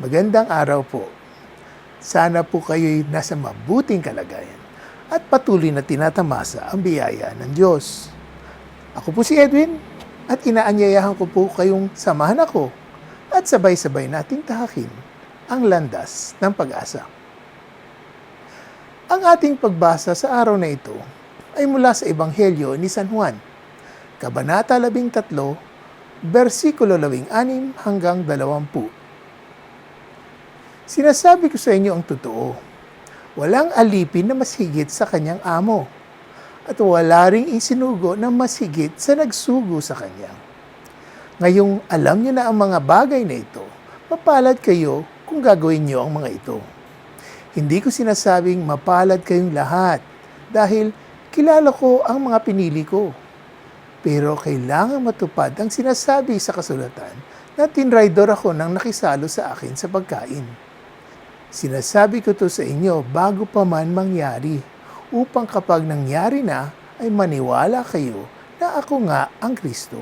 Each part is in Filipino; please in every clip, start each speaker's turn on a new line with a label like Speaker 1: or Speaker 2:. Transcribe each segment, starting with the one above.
Speaker 1: Magandang araw po. Sana po kayo'y nasa mabuting kalagayan at patuloy na tinatamasa ang biyaya ng Diyos. Ako po si Edwin at inaanyayahan ko po kayong samahan ako at sabay-sabay nating tahakin ang landas ng pag-asa. Ang ating pagbasa sa araw na ito ay mula sa Ebanghelyo ni San Juan, Kabanata 13, versikulo 16 hanggang 20. Sinasabi ko sa inyo ang totoo. Walang alipin na mas higit sa kanyang amo. At wala ring isinugo na mas higit sa nagsugo sa kanya. Ngayong alam niyo na ang mga bagay na ito, mapalad kayo kung gagawin niyo ang mga ito. Hindi ko sinasabing mapalad kayong lahat dahil kilala ko ang mga pinili ko. Pero kailangan matupad ang sinasabi sa kasulatan na tinraidor ako nang nakisalo sa akin sa pagkain. Sinasabi ko to sa inyo bago pa man mangyari, upang kapag nangyari na, ay maniwala kayo na ako nga ang Kristo.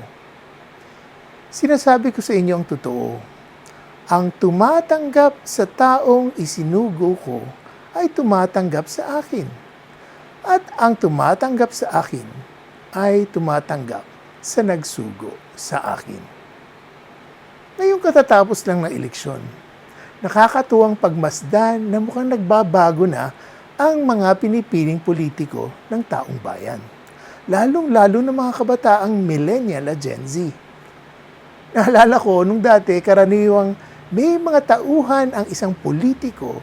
Speaker 1: Sinasabi ko sa inyo ang totoo. Ang tumatanggap sa taong isinugo ko ay tumatanggap sa akin. At ang tumatanggap sa akin ay tumatanggap sa nagsugo sa akin. Ngayong katatapos lang ng eleksyon, nakakatuwang pagmasdan na mukhang nagbabago na ang mga pinipiling politiko ng taong bayan. Lalong-lalo ng mga kabataang millennial at Gen Z. Naalala ko nung dati karaniwang may mga tauhan ang isang politiko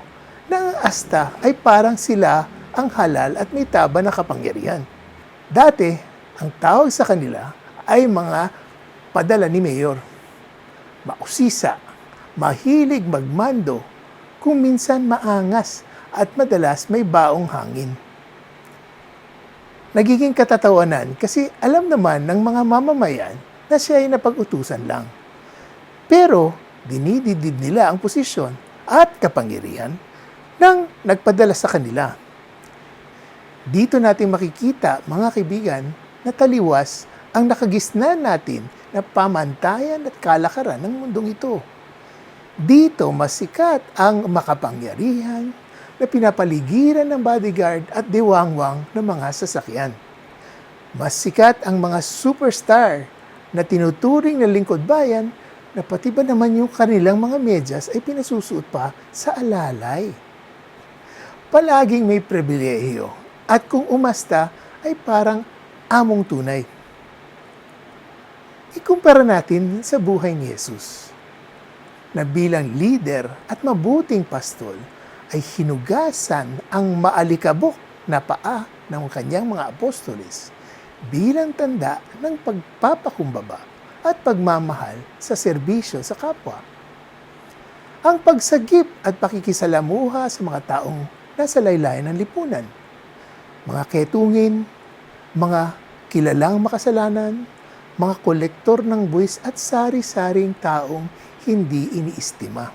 Speaker 1: na ang asta ay parang sila ang halal at may taba na kapangyarihan. Dati, ang tawag sa kanila ay mga padala ni Mayor. Mausisa, mahilig magmando, kung minsan maangas at madalas may baong hangin. Nagiging katatawanan kasi alam naman ng mga mamamayan na siya ay napag-utusan lang. Pero dinididid nila ang posisyon at kapangyarihan ng nagpadala sa kanila. Dito natin makikita, mga kaibigan, na taliwas ang nakagisnan natin na pamantayan at kalakaran ng mundong ito. Dito mas sikat ang makapangyarihan na pinapaligiran ng bodyguard at diwangwang ng mga sasakyan. Mas sikat ang mga superstar na tinuturing na lingkod bayan na pati ba naman yung kanilang mga medyas ay pinasusuot pa sa alalay. Palaging may pribilehiyo at kung umasta ay parang among tunay. Ikumpara natin sa buhay ni Jesus na bilang leader at mabuting pastol ay hinugasan ang maalikabok na paa ng kanyang mga apostoles bilang tanda ng pagpapakumbaba at pagmamahal sa serbisyo sa kapwa. Ang pagsagip at pakikisalamuha sa mga taong nasa laylayan ng lipunan, mga ketungin, mga kilalang makasalanan, mga kolektor ng buwis at sari-saring taong hindi iniistima.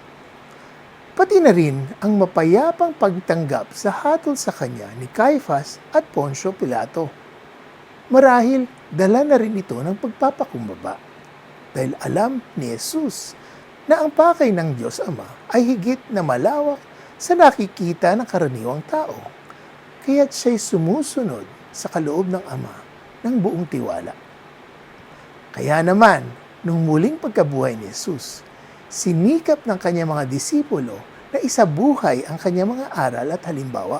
Speaker 1: Pati na rin ang mapayapang pagtanggap sa hatol sa kanya ni Caiphas at Poncio Pilato. Marahil dala na rin ito ng pagpapakumbaba dahil alam ni Jesus na ang pakay ng Diyos Ama ay higit na malawak sa nakikita ng karaniwang tao. Kaya't siya'y sumusunod sa kaloob ng Ama ng buong tiwala. Kaya naman, nung muling pagkabuhay ni Jesus, sinikap ng kanyang mga disipulo na isabuhay ang kanyang mga aral at halimbawa.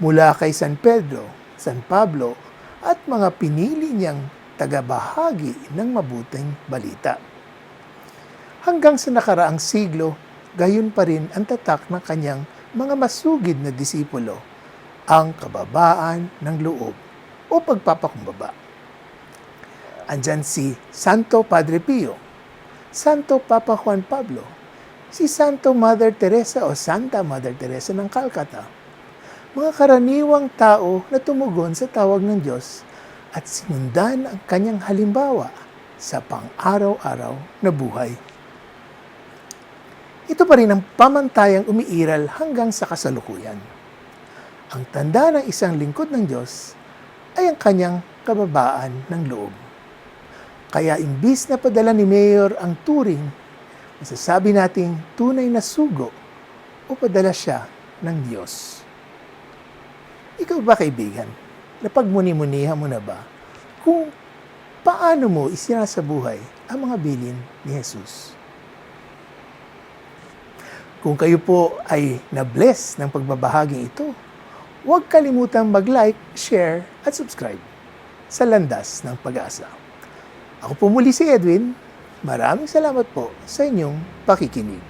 Speaker 1: Mula kay San Pedro, San Pablo, at mga pinili niyang tagabahagi ng mabuting balita. Hanggang sa nakaraang siglo, gayon pa rin ang tatak ng kanyang mga masugid na disipulo, ang kababaan ng loob o pagpapakumbaba. Andyan si Santo Padre Pio, Santo Papa Juan Pablo, si Santo Mother Teresa o Santa Mother Teresa ng Calcutta, mga karaniwang tao na tumugon sa tawag ng Diyos at sinundan ang kanyang halimbawa sa pang-araw-araw na buhay. Ito pa rin ang pamantayang umiiral hanggang sa kasalukuyan. Ang tanda ng isang lingkod ng Diyos ay ang kanyang kababaan ng loob. Kaya imbis na padala ni Mayor ang turing, masasabi nating tunay na sugo o padala siya ng Diyos. Ikaw ba kaibigan, napagmuni-munihan mo na ba kung paano mo isinasabuhay ang mga bilin ni Jesus? Kung kayo po ay na-bless ng pagbabahaging ito, huwag kalimutang mag-like, share at subscribe sa Landas ng Pag-asa. Ako po muli si Edwin. Maraming salamat po sa inyong pakikinig.